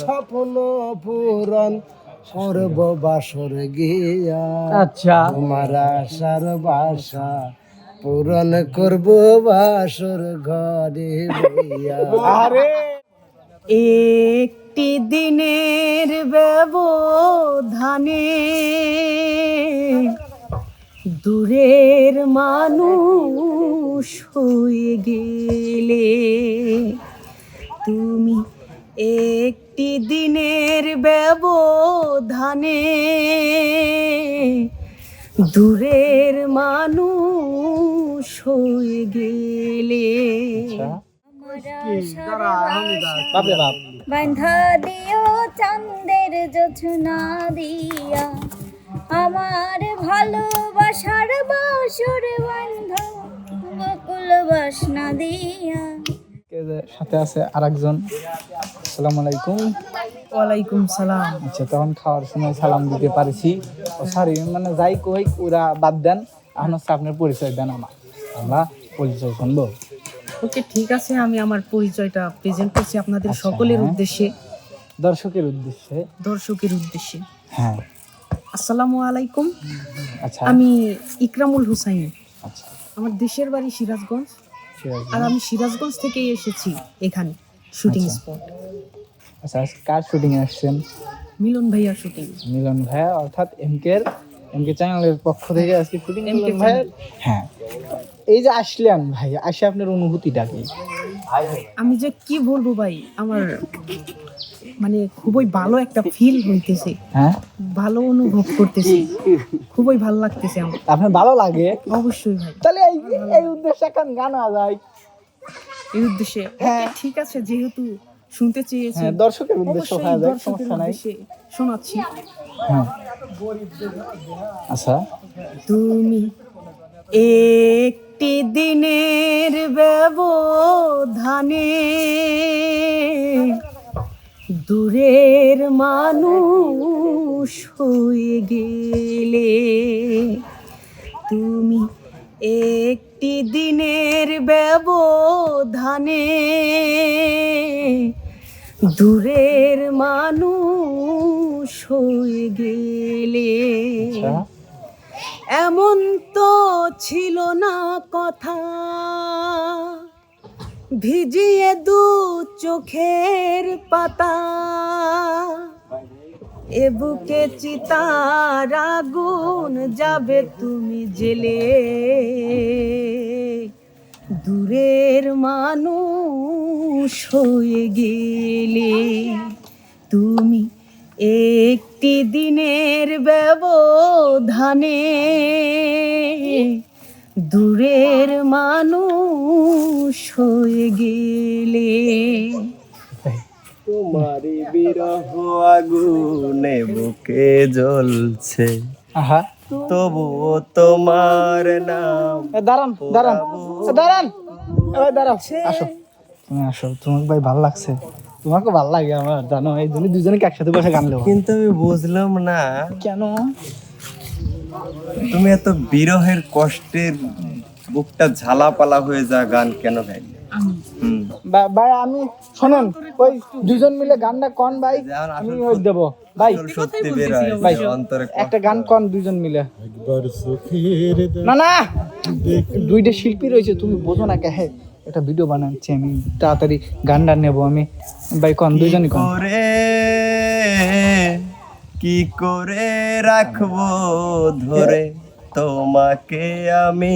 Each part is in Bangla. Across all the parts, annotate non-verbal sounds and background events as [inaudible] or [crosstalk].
স্বপ্ন পূরণ করব বাসর গিয়া। আচ্ছা। তোমার আশার বাসা পূরণ করব বাসর ঘরে একটি দিনের ব্যবধানে দূরের মানুষ হয়ে গেলে তুমি একটি দিনের ব্যবধানে দূরের মানুষ হয়ে গেলে বাপরে বান্ধা দিও চাঁদের যোছনা দিয়া। আমার ভালোবাসার বাসর বান্ধ বকুল বাসনা দিয়া। সাথে আছে আরেকজন। আসসালামু আলাইকুম। ওয়ালাইকুম সালাম। আচ্ছা তখন খাওয়ার সময় সালাম দিতে পারছি। ও সরি মানে যাই কই ওরা বাদ দেন। এখন হচ্ছে আপনার পরিচয় দেন আমার। আমরা পরিচয় শুনব। ওকে ঠিক আছে আমি আমার পরিচয়টা প্রেজেন্ট করছি আপনাদের আচ্ছা, সকলের হ্যাঁ। উদ্দেশ্যে। দর্শকের উদ্দেশ্যে। দর্শকের উদ্দেশ্যে। হ্যাঁ। আসসালামু আলাইকুম। আচ্ছা। আমি ইকরামুল হুসাইন। আচ্ছা। আমার দেশের বাড়ি সিরাজগঞ্জ। আর আমি সিরাজগঞ্জ থেকেই এসেছি এখানে। শুটিং স্পট আচ্ছা কার শুটিং এ আসছেন? মিলন ভাইয়া শুটিং মিলন ভাইয়া অর্থাৎ এমকের এমকে চ্যানেলের পক্ষ থেকে আজকে শুটিং মিলন ভাইয়ের? হ্যাঁ। এই যে আসলেন ভাই আসে আপনার অনুভূতিটা কি? আমি যে কি বলব ভাই আমার মানে খুবই ভালো একটা ফিল হইতেছে। হ্যাঁ? ভালো অনুভব করতেছি। খুবই ভালো লাগতেছে আমার। আপনার ভালো লাগে? অবশ্যই ভাই। তাহলে এই এই উদ্দেশ্যে এখন গান যায় এই উদ্দেশ্যে। হ্যাঁ। ঠিক আছে যেহেতু শুনতে চেয়েছি। হ্যাঁ দর্শকের উদ্দেশ্য হয়ে যায় সমস্যা নাই শোনাচ্ছি। হ্যাঁ আচ্ছা। তুমি একটি দিনের ব্যবধানে দূরের মানুষ হয়ে গেলে তুমি একটি দিনের ব্যবধানে দূরের মানুষ হয়ে গেলে আচ্ছা। এমন তো ছিল না কথা। ভিজিয়ে দু চোখের পাতা। এ বুকে চিতার আগুন যাবে তুমি জেলে। দূরের মানুষ হয়ে গেলে তুমি একটি দিনের ব্যবধানে। দূরের মানুষ হয়ে গেলে তোমারি বিরহ আগুনে বুকে জ্বলছে। আহা। তোমার নাম দাঁড়ান দাঁড়ান। দাঁড়ান। দাঁড়াও। আসো। তুমি আসো। তোমাকে ভাই ভালো লাগছে। তোমাকে ভালো লাগে আমার জানো? এই জন্য দুজনকে একসাথে বসে গান লেবো কিন্তু আমি বুঝলাম না। কেন? তুমি এত বিরহের কষ্টের বুকটা ঝালাপালা হয়ে যা গান কেন গাইলে? ভাই আমি শোনেন ওই দুজন মিলে গানটা কন ভাই আমি ওই দেবো। ভাই সত্যি ভাই একটা গান কন দুজন মিলে। না না! দুইটা শিল্পী রয়েছে তুমি বোঝো না কে একটা ভিডিও বানাচ্ছি আমি তাড়াতাড়ি গানটা নেব আমি। ভাই কন দুজনই কন। করে কি করে রাখব ধরে তোমাকে আমি।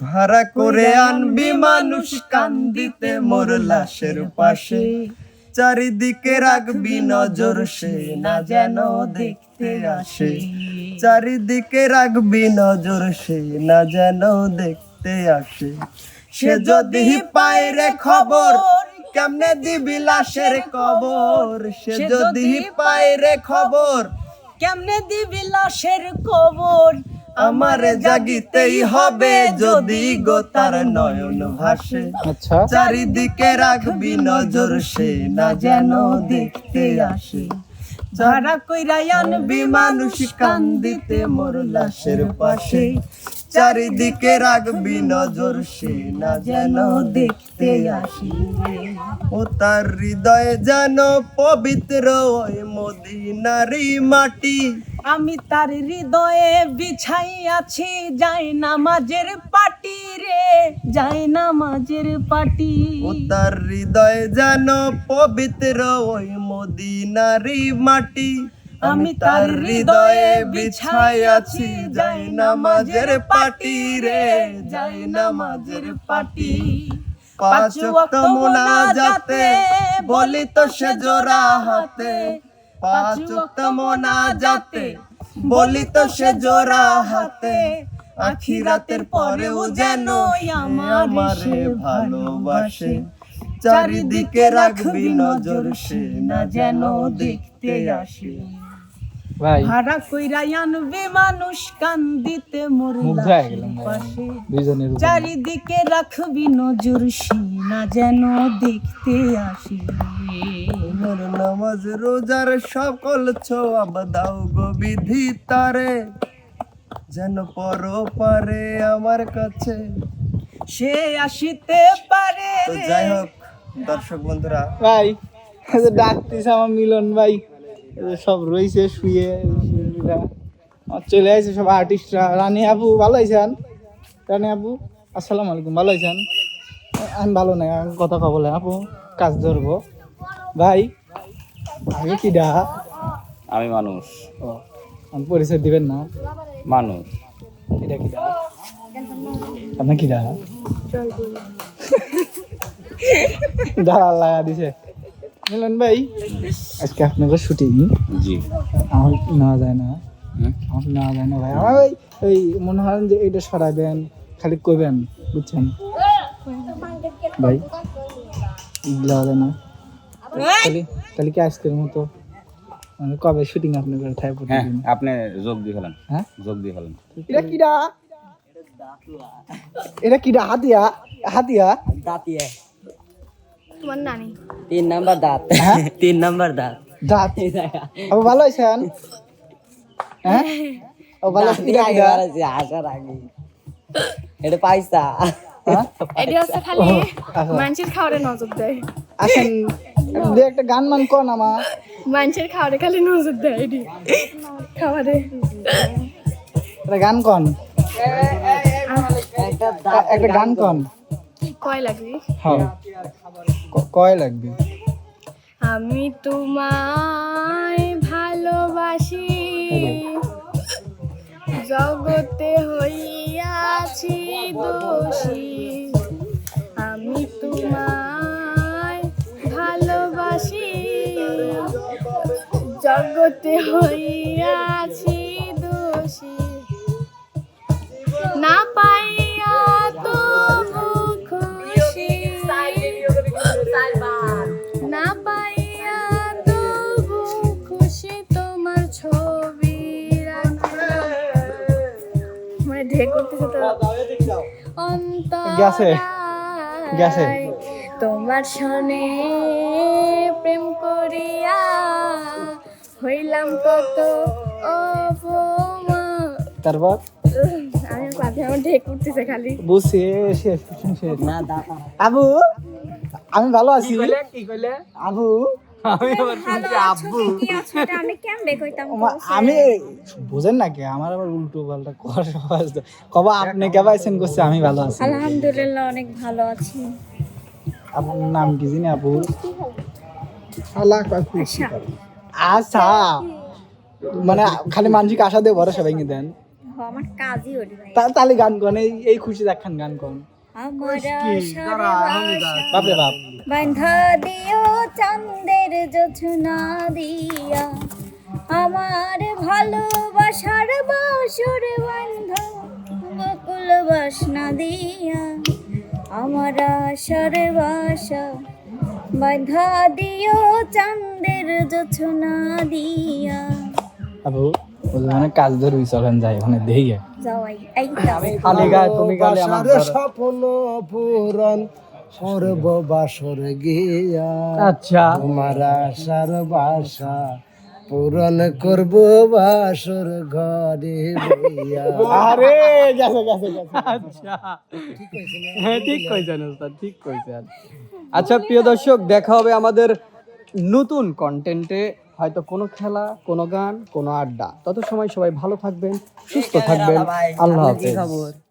ভাড়া করে আনবি মানুষ কান্দিতে মোর লাশের পাশে। চারিদিকে রাখবি নজর সে না যেন দেখতে আসে। চারিদিকে রাখবি নজর সে না যেন দেখতে আসে। সে যদি পায় রে খবর কেমনে দিবি লাশের কবর? সে যদি পায় রে খবর কেমনে দিবি লাশের কবর? আমারে জাগিতেই হবে যদি গো তার নয়ন ভাসে। আচ্ছা। চারিদিকে রাখবি নজর সে না যেন দেখতে আসে। যারা কইরা আনবি বি মানুষ কান্দিতে মোর লাশের পাশে। চারিদিকে রাখবি নজর সে না যেন দেখতে আসি। ও তার হৃদয়ে যেন পবিত্র ওই মদিনারি মাটি। আমি তার হৃদয়ে বিছাই আছি যাই নামাজের পাটি রে যাই নামাজের পাটি। ও তার হৃদয়ে যেন পবিত্র ওই মদিনারি মাটি। আমি তার হৃদয়ে বিছাই আছি যাই না নামাজের পাটি রে যাই নামাজের পাটি। পাঁচ ওয়াক্ত মোনাজাতে বলি তো সে জোড়া হাতে। পাঁচ মোনাজাতে বলি তো সে জোড়া হাতে আখিরাতের পরেও যেন আমারে ভালোবাসে। চারিদিকে রাখবি নজর সে না যেন দেখতে আসে। ভাই। ভাড়া কইরা আনবে মানুষ কান্দিতে পাশে। চারিদিকে রাখবি নজর সে না যেন দেখতে আসি। মোর নামাজ রোজার সকল ছোয়াব দাও গো বিধি তারে। যেন পর পারে আমার কাছে সে আসিতে পারে। তো যাই হোক দর্শক বন্ধুরা। ভাই ডাকতেছে আমার মিলন ভাই যে সব রয়েছে শুয়ে। চলে আসে সব আর্টিস্টরা রানী আপু ভালো আছেন? রানী আপু আসসালামু আলাইকুম ভালো আছেন? আমি ভালো নাই কথা কবলে আপু কাজ ধরবো। ভাই আগে কি ডা? আমি মানুষ। ও আমি পরিচয় দিবেন না। মানুষ। এটা কি ডা? আপনার কি ডা? দাঁড়া লাগা দিছে। মিলন ভাই আজকে আপনাদের শুটিং। জি। আমার নেওয়া যায় না। হুম? আমার নেওয়া যায় না ভাই। আমার ওই ওই মনে হয় যে এটা সরাবেন খালি কইবেন বুঝছেন? ভাই দেওয়া যায় না। তাহলে তাহলে কি আজকের মতো? মানে কবে শুটিং আপনি করে থাই হ্যাঁ আপনি যোগ দিয়ে ফেলেন হ্যাঁ? যোগ দিয়ে ফেলেন এটা কিডা? এটা কিডা? হাতিয়া? হাতিয়া? তোমার নানি। তিন নাম্বার দাঁত। হ্যাঁ? [laughs] তিন নাম্বার দাঁত। দাঁত? আপু ভালো আছেন? হ্যাঁ? [laughs] ও ভালো আছেন এটা আগে। এটা পাইসা। এটি হচ্ছে খালি। মানুষের খাওয়ারে নজর দেয়। আসেন দু একটা গান মান কন মানুষের খাওয়ারে খালি নজর দেয় এটি খাওয়ারে। একটা গান কন। একটা গান কন। কয় লাগবে? হ্যাঁ। কয় লাগবে? আমি তোমায় ভালোবাসি। জগতে হইয়াছি দোষী। আমি তোমায় ভালোবাসি। জগতে হইয়াছি করতেছে তো গেছে। গেছে। তোমার সনে প্রেম করিয়া হইলাম কত অপমান। তারপর? আমি পাখি আমার ঢেক করতেছে খালি। বুঝছি শেষ শেষ না দাঁত আবু আমি ভালো আছি। আবু আমি কেমনে কইতাম আমি বুঝেন নাকি আমার আবার উল্টো পাল্টা কর কবা আপনি কে পাইছেন করছে আমি ভালো আছি। আলহামদুলিল্লাহ অনেক ভালো আছি। আপনার নাম কি জানি আপু আচ্ছা আচ্ছা মানে খালি মানসিক আশা দিয়ে ভরসা ভেঙে দেন। হ, আমার কাজই ওটি তাহলে গান কন এই- এই খুশি দেখান গান কন। বাপরে বাপ। দিও চাঁদের জোছনা দিয়া। আমার ভালোবাসার বাসর বন্ধ বকুল বাসনা দিয়া। আমার আশার বাসা বান্ধা দিও চাঁদের জোছনা দিয়া। আপু ওখানে কাজ ধরবি চলেন যাই ওখানে এই খালি গায়ে তুমি গালে আমার ঘর। স্বপ্ন পূরণ করব বাসর গিয়া। আচ্ছা। তোমার আশার বাসা পূরণ করব বাসর ঘরে আরে গেছে গেছে গেছে। আচ্ছা। হ্যাঁ ঠিক কইছেন ওস্তাদ ঠিক কইছেন আচ্ছা প্রিয় দর্শক দেখা হবে আমাদের নতুন কন্টেন্টে হয়তো কোনো খেলা কোনো গান কোনো আড্ডা। তত সময় সবাই ভালো থাকবেন সুস্থ থাকবেন। আল্লাহ হাফেজ।